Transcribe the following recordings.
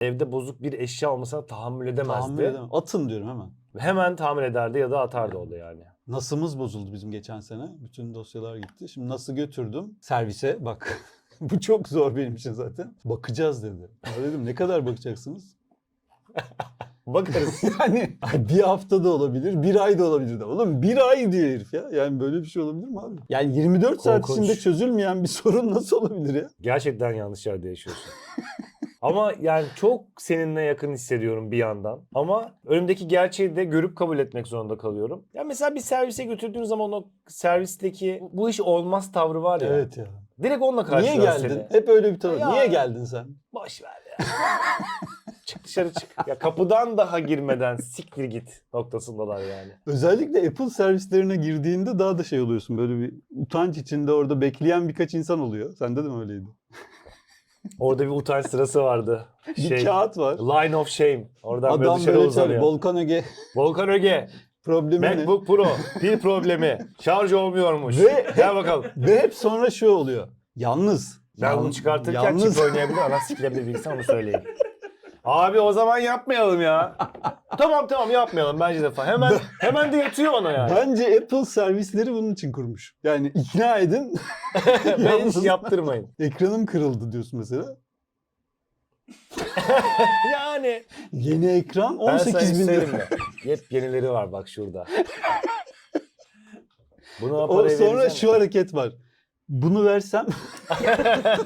evde bozuk bir eşya olmasına tahammül edemezdi. Tahammül edemem. Atın diyorum hemen. Hemen tamir ederdi ya da atardı o da yani. NAS'ımız bozuldu bizim geçen sene. Bütün dosyalar gitti. Şimdi NAS'ı götürdüm servise. Bak bu çok zor benim için zaten. Bakacağız dedi. Ya dedim ne kadar bakacaksınız? Bakarız. Yani bir hafta da olabilir, bir ay da olabilir de. Oğlum bir ay diyor herif ya. Yani böyle bir şey olabilir mi abi? Yani 24 saat Korkunç. içinde çözülmeyen bir sorun nasıl olabilir ya? Gerçekten yanlış yerde yaşıyorsun. Ama yani çok seninle yakın hissediyorum bir yandan. Ama önümdeki gerçeği de görüp kabul etmek zorunda kalıyorum. Ya mesela bir servise götürdüğün zaman o servisteki bu iş olmaz tavrı var ya. Evet ya. Direkt onunla Niye geldin? seni. Hep öyle bir tavır. Ya. Niye geldin sen? Boş ver ya. çık dışarı çık. Ya kapıdan daha girmeden siktir git noktasındalar yani. Özellikle Apple servislerine girdiğinde daha da şey oluyorsun. Böyle bir utanç içinde orada bekleyen birkaç insan oluyor. Sende de mi öyleydi? Orada bir utanç sırası vardı. Bir Şey, kağıt var. Line of shame. Oradan böyle Adam dışarı böyle uzanıyor. Volkan Öge Volkan Öge. problemi ne? MacBook Pro. Pil problemi. Şarj olmuyormuş. Ve- Gel bakalım. Ve hep sonra şu oluyor. Yalnız. Ben bunu Yan- çıkartırken yalnız- çift oynayabilir. Ana sikilebilir bilgisayar onu söyleyeyim. Abi o zaman yapmayalım ya. Tamam tamam yapmayalım bence de falan. Hemen hemen de yatıyor ona yani. Bence Apple servisleri bunun için kurmuş. Yani ikna edin. Ben hiç yaptırmayın. Ekranım kırıldı diyorsun mesela. Yani. Yeni ekran Ben sana 18 bin söyleyeyim lira. mi? Yepyenileri var bak şurada. Buna O, sonra şu mi? hareket var. Bunu versem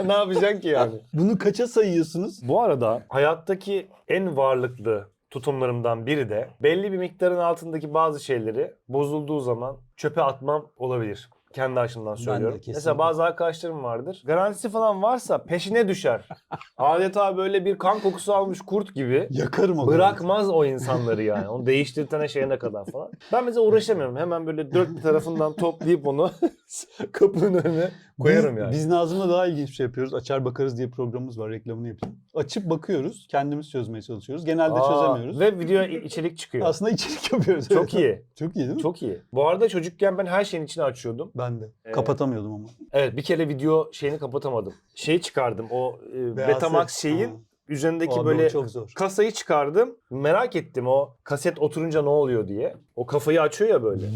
ne yapacaksın ki yani? bunu kaça sayıyorsunuz? Bu arada hayattaki en varlıklı tutumlarımdan biri de belli bir miktarın altındaki bazı şeyleri bozulduğu zaman çöpe atmam olabilir. Kendi açımdan söylüyorum. Mesela bazı arkadaşlarım vardır. Garantisi falan varsa peşine düşer. Adeta böyle bir kan kokusu almış kurt gibi. Yakarım onu. Bırakmaz o insanları yani. Onu değiştirtene şeyine kadar falan. Ben mesela uğraşamıyorum. Hemen böyle dört tarafından toplayıp onu kapının önüne koyarım biz, yani. Biz Nazım'la daha ilginç bir şey yapıyoruz. Açar bakarız diye programımız var. Reklamını yapayım. Açıp bakıyoruz. Kendimiz çözmeye çalışıyoruz. Genelde Aa, çözemiyoruz. Ve video içerik çıkıyor. Aslında içerik yapıyoruz. Çok iyi. Çok iyi değil mi? Çok iyi. Bu arada çocukken ben her şeyin içine açıyordum. Ben de. Ee, Kapatamıyordum ama. Evet bir kere video şeyini kapatamadım. Şeyi çıkardım o e. Betamax şeyin. Üzerindeki Abi böyle çok zor. kasayı çıkardım. Merak ettim o kaset oturunca ne oluyor diye. O kafayı açıyor ya böyle.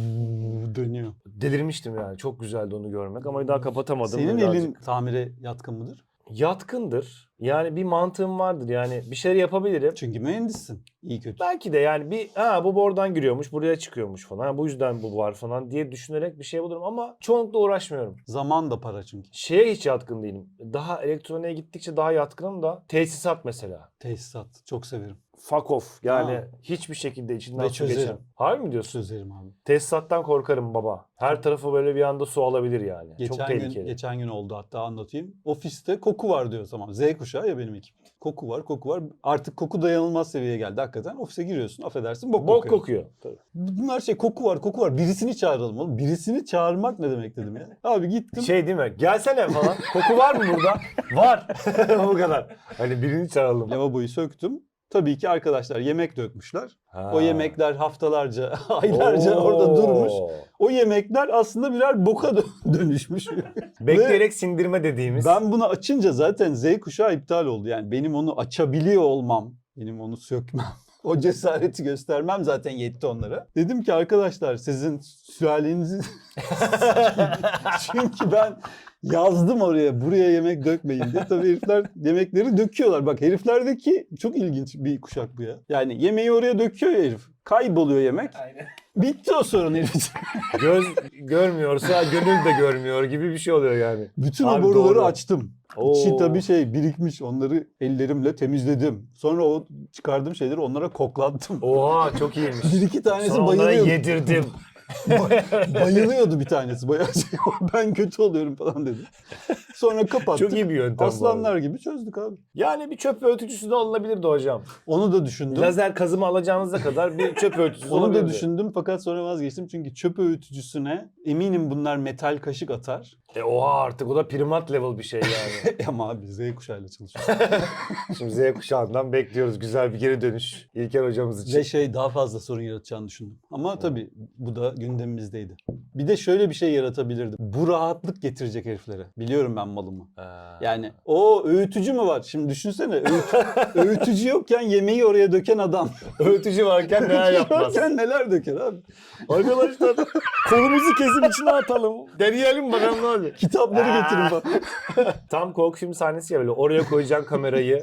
Dönüyor. Delirmiştim yani. Çok güzeldi onu görmek ama daha kapatamadım. Senin Birazcık. elin tamire yatkın mıdır? yatkındır. Yani bir mantığım vardır. Yani bir şeyler yapabilirim. Çünkü mühendissin. İyi kötü. Belki de yani bir ha bu bordan giriyormuş, buraya çıkıyormuş falan. Bu yüzden bu var falan diye düşünerek bir şey bulurum ama çoğunlukla uğraşmıyorum. Zaman da para çünkü. Şeye hiç yatkın değilim. Daha elektroniğe gittikçe daha yatkınım da tesisat mesela. Tesisat. Çok severim. Fuck off. Yani Ha. hiçbir şekilde içinden Ve su çözerim. geçen. Harbi mi diyorsun? Çözerim abi. Tesisattan korkarım baba. Her tarafı böyle bir anda su alabilir yani. Çok Geçen tehlikeli. gün, geçen gün oldu hatta anlatayım. Ofiste koku var diyor tamam. Z kuşağı ya benim ekip. Koku var, koku var. Artık koku dayanılmaz seviyeye geldi hakikaten. Ofise giriyorsun, affedersin bok, Bok kokuyor. kokuyor. Tabii. Bunlar şey koku var, koku var. Birisini çağıralım oğlum. Birisini çağırmak ne demek dedim ya. Abi gittim. Şey değil mi? Gelsene falan. Koku var mı burada? var. Bu kadar. Hani birini çağıralım. Lavaboyu söktüm. Tabii ki arkadaşlar yemek dökmüşler. Ha. O yemekler haftalarca, aylarca Oo. orada durmuş. O yemekler aslında birer boka dö- dönüşmüş. Bekleyerek sindirme dediğimiz. Ben bunu açınca zaten Z kuşağı iptal oldu. Yani benim onu açabiliyor olmam, benim onu sökmem, o cesareti göstermem zaten yetti onlara. Dedim ki arkadaşlar sizin sülalenizi... Çünkü ben yazdım oraya buraya yemek dökmeyin diye. Tabii herifler yemekleri döküyorlar. Bak heriflerdeki çok ilginç bir kuşak bu ya. Yani yemeği oraya döküyor ya herif. Kayboluyor yemek. Bitti o sorun herif. Göz görmüyorsa gönül de görmüyor gibi bir şey oluyor yani. Bütün Abi o boruları doğru. açtım. Oo. İçi tabii şey birikmiş. Onları ellerimle temizledim. Sonra o çıkardığım şeyleri onlara koklattım. Oha çok iyiymiş. Bir iki tanesi Sonra onlara bayılıyordu. yedirdim. bayılıyordu bir tanesi. Bayağı şey, ben kötü oluyorum falan dedi. Sonra kapattık. çok iyi bir yöntem Aslanlar gibi çözdük abi. Yani bir çöp öğütücüsü de alınabilirdi hocam. Onu da düşündüm. Lazer kazımı alacağınıza kadar bir çöp öğütücüsü Onu da düşündüm fakat sonra vazgeçtim çünkü çöp öğütücüsüne eminim bunlar metal kaşık atar. E oha artık o da primat level bir şey yani. Ama abi Z kuşağıyla çalışıyor. Şimdi Z kuşağından bekliyoruz güzel bir geri dönüş. İlker hocamız için. Ve şey daha fazla sorun yaratacağını düşündüm. Ama tabii bu da gündemimizdeydi. Bir de şöyle bir şey yaratabilirdi. Bu rahatlık getirecek heriflere. Biliyorum ben malımı. Yani o öğütücü mü var? Şimdi düşünsene öğüt- öğütücü yokken yemeği oraya döken adam. Öğütücü varken neler yapmaz. Yokken neler döker abi? Arkadaşlar kolumuzu kesim içine atalım. Deneyelim bakalım ne oluyor. Kitapları getirin bak. Tam korku filmi sahnesi ya böyle oraya koyacaksın kamerayı.